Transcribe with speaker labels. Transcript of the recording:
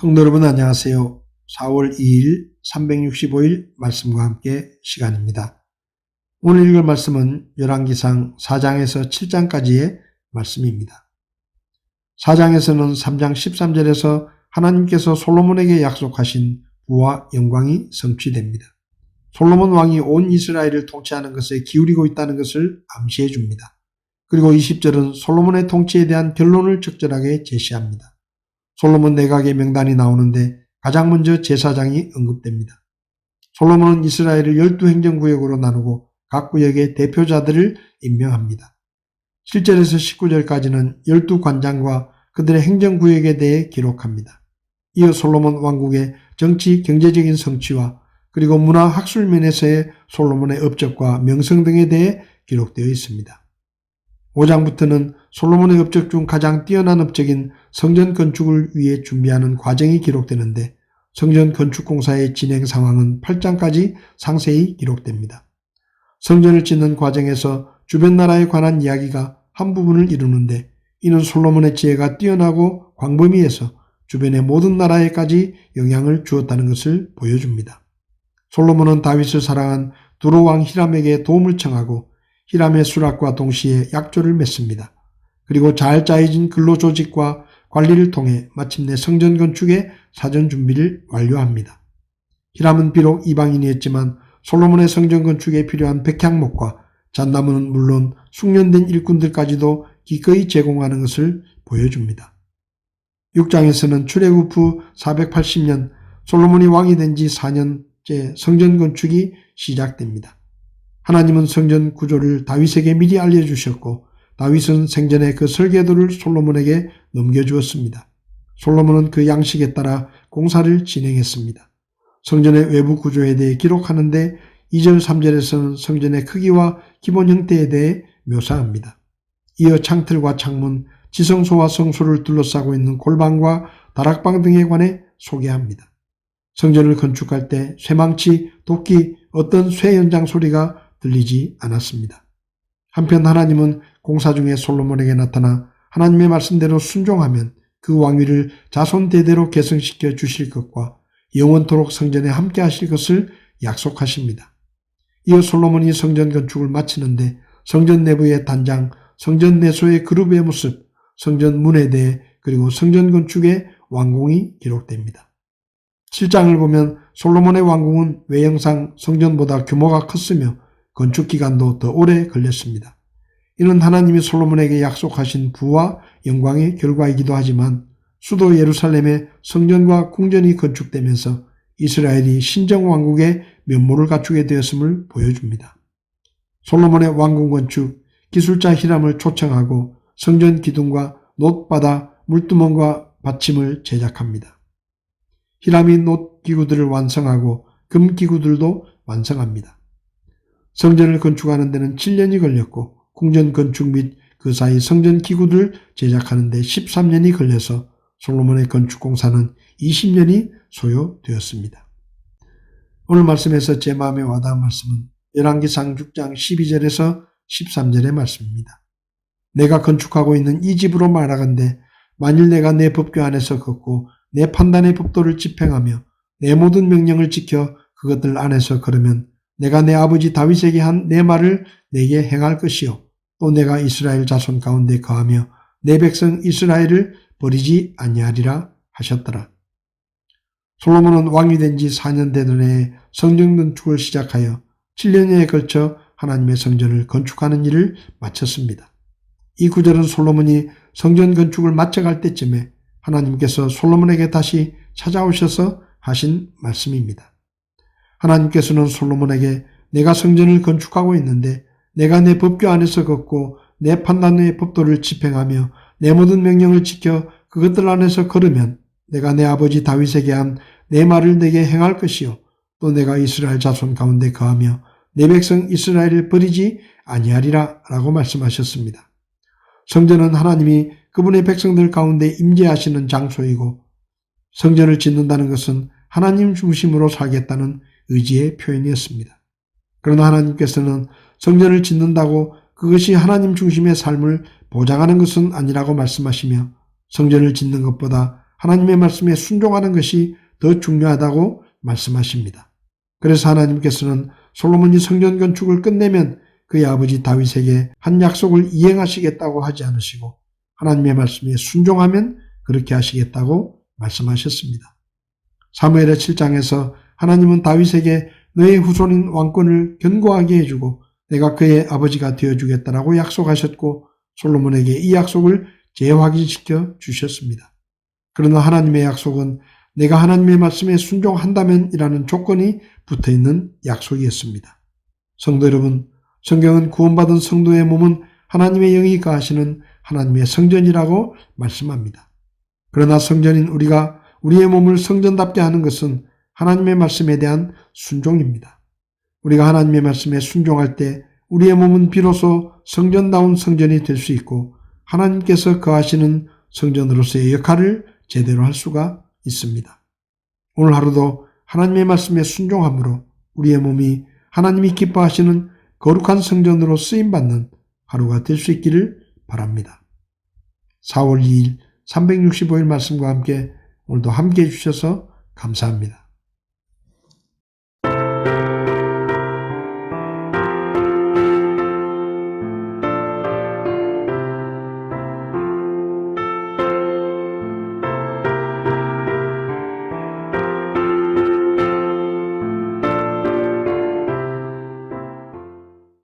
Speaker 1: 성도 여러분 안녕하세요. 4월 2일 365일 말씀과 함께 시간입니다. 오늘 읽을 말씀은 열왕기상 4장에서 7장까지의 말씀입니다. 4장에서는 3장 13절에서 하나님께서 솔로몬에게 약속하신 부와 영광이 성취됩니다. 솔로몬 왕이 온 이스라엘을 통치하는 것에 기울이고 있다는 것을 암시해 줍니다. 그리고 20절은 솔로몬의 통치에 대한 결론을 적절하게 제시합니다. 솔로몬 내각의 명단이 나오는데 가장 먼저 제사장이 언급됩니다. 솔로몬은 이스라엘을 열두 행정구역으로 나누고 각 구역의 대표자들을 임명합니다. 7절에서 19절까지는 열두 관장과 그들의 행정구역에 대해 기록합니다. 이어 솔로몬 왕국의 정치, 경제적인 성취와 그리고 문화 학술 면에서의 솔로몬의 업적과 명성 등에 대해 기록되어 있습니다. 5장부터는 솔로몬의 업적 중 가장 뛰어난 업적인 성전 건축을 위해 준비하는 과정이 기록되는데 성전 건축 공사의 진행 상황은 8장까지 상세히 기록됩니다. 성전을 짓는 과정에서 주변 나라에 관한 이야기가 한 부분을 이루는데 이는 솔로몬의 지혜가 뛰어나고 광범위해서 주변의 모든 나라에까지 영향을 주었다는 것을 보여줍니다. 솔로몬은 다윗을 사랑한 두로 왕 히람에게 도움을 청하고 히람의 수락과 동시에 약조를 맺습니다. 그리고 잘 짜여진 근로 조직과 관리를 통해 마침내 성전 건축의 사전 준비를 완료합니다. 히람은 비록 이방인이었지만 솔로몬의 성전 건축에 필요한 백향목과 잣나무는 물론 숙련된 일꾼들까지도 기꺼이 제공하는 것을 보여줍니다. 6장에서는 출애굽 후 480년 솔로몬이 왕이 된 지 4년째 성전 건축이 시작됩니다. 하나님은 성전 구조를 다윗에게 미리 알려주셨고 다윗은 생전에 그 설계도를 솔로몬에게 넘겨주었습니다. 솔로몬은 그 양식에 따라 공사를 진행했습니다. 성전의 외부 구조에 대해 기록하는데 2절 3절에서는 성전의 크기와 기본 형태에 대해 묘사합니다. 이어 창틀과 창문, 지성소와 성소를 둘러싸고 있는 골방과 다락방 등에 관해 소개합니다. 성전을 건축할 때 쇠망치, 도끼, 어떤 쇠 연장 소리가 들리지 않았습니다. 한편 하나님은 공사 중에 솔로몬에게 나타나 하나님의 말씀대로 순종하면 그 왕위를 자손 대대로 계승시켜 주실 것과 영원토록 성전에 함께 하실 것을 약속하십니다. 이어 솔로몬이 성전 건축을 마치는데 성전 내부의 단장, 성전 내소의 그룹의 모습, 성전 문에 대해 그리고 성전 건축의 왕궁이 기록됩니다. 7장을 보면 솔로몬의 왕궁은 외형상 성전보다 규모가 컸으며 건축 기간도 더 오래 걸렸습니다. 이는 하나님이 솔로몬에게 약속하신 부와 영광의 결과이기도 하지만 수도 예루살렘의 성전과 궁전이 건축되면서 이스라엘이 신정 왕국의 면모를 갖추게 되었음을 보여줍니다. 솔로몬의 왕궁 건축, 기술자 히람을 초청하고 성전 기둥과 놋바다, 물두멍과 받침을 제작합니다. 히람이 놋 기구들을 완성하고 금 기구들도 완성합니다. 성전을 건축하는 데는 7년이 걸렸고 궁전 건축 및 그 사이 성전 기구들 제작하는 데 13년이 걸려서 솔로몬의 건축 공사는 20년이 소요되었습니다. 오늘 말씀에서 제 마음에 와닿은 말씀은 열왕기상 6장 12절에서 13절의 말씀입니다. 내가 건축하고 있는 이 집으로 말하건대 만일 내가 내 법규 안에서 걷고 내 판단의 법도를 집행하며 내 모든 명령을 지켜 그것들 안에서 걸으면 내가 내 아버지 다윗에게 한 내 말을 내게 행할 것이요 또 내가 이스라엘 자손 가운데 거하며 내 백성 이스라엘을 버리지 아니하리라 하셨더라. 솔로몬은 왕이 된 지 4년 되던 해에 성전 건축을 시작하여 7년여에 걸쳐 하나님의 성전을 건축하는 일을 마쳤습니다. 이 구절은 솔로몬이 성전 건축을 마쳐갈 때쯤에 하나님께서 솔로몬에게 다시 찾아오셔서 하신 말씀입니다. 하나님께서는 솔로몬에게 내가 성전을 건축하고 있는데 내가 내 법규 안에서 걷고 내 판단의 법도를 집행하며 내 모든 명령을 지켜 그것들 안에서 걸으면 내가 내 아버지 다윗에게 한 내 말을 내게 행할 것이요 또 내가 이스라엘 자손 가운데 거하며 내 백성 이스라엘을 버리지 아니하리라 라고 말씀하셨습니다. 성전은 하나님이 그분의 백성들 가운데 임재하시는 장소이고 성전을 짓는다는 것은 하나님 중심으로 살겠다는 의지의 표현이었습니다. 그러나 하나님께서는 성전을 짓는다고 그것이 하나님 중심의 삶을 보장하는 것은 아니라고 말씀하시며 성전을 짓는 것보다 하나님의 말씀에 순종하는 것이 더 중요하다고 말씀하십니다. 그래서 하나님께서는 솔로몬이 성전 건축을 끝내면 그의 아버지 다윗에게 한 약속을 이행하시겠다고 하지 않으시고 하나님의 말씀에 순종하면 그렇게 하시겠다고 말씀하셨습니다. 사무엘의 7장에서 하나님은 다윗에게 너의 후손인 왕권을 견고하게 해주고 내가 그의 아버지가 되어주겠다라고 약속하셨고 솔로몬에게 이 약속을 재확인시켜 주셨습니다. 그러나 하나님의 약속은 내가 하나님의 말씀에 순종한다면 이라는 조건이 붙어 있는 약속이었습니다. 성도 여러분, 성경은 구원받은 성도의 몸은 하나님의 영이 가하시는 하나님의 성전이라고 말씀합니다. 그러나 성전인 우리가 우리의 몸을 성전답게 하는 것은 하나님의 말씀에 대한 순종입니다. 우리가 하나님의 말씀에 순종할 때 우리의 몸은 비로소 성전다운 성전이 될 수 있고 하나님께서 거하시는 성전으로서의 역할을 제대로 할 수가 있습니다. 오늘 하루도 하나님의 말씀에 순종함으로 우리의 몸이 하나님이 기뻐하시는 거룩한 성전으로 쓰임받는 하루가 될 수 있기를 바랍니다. 4월 2일 365일 말씀과 함께 오늘도 함께 해주셔서 감사합니다.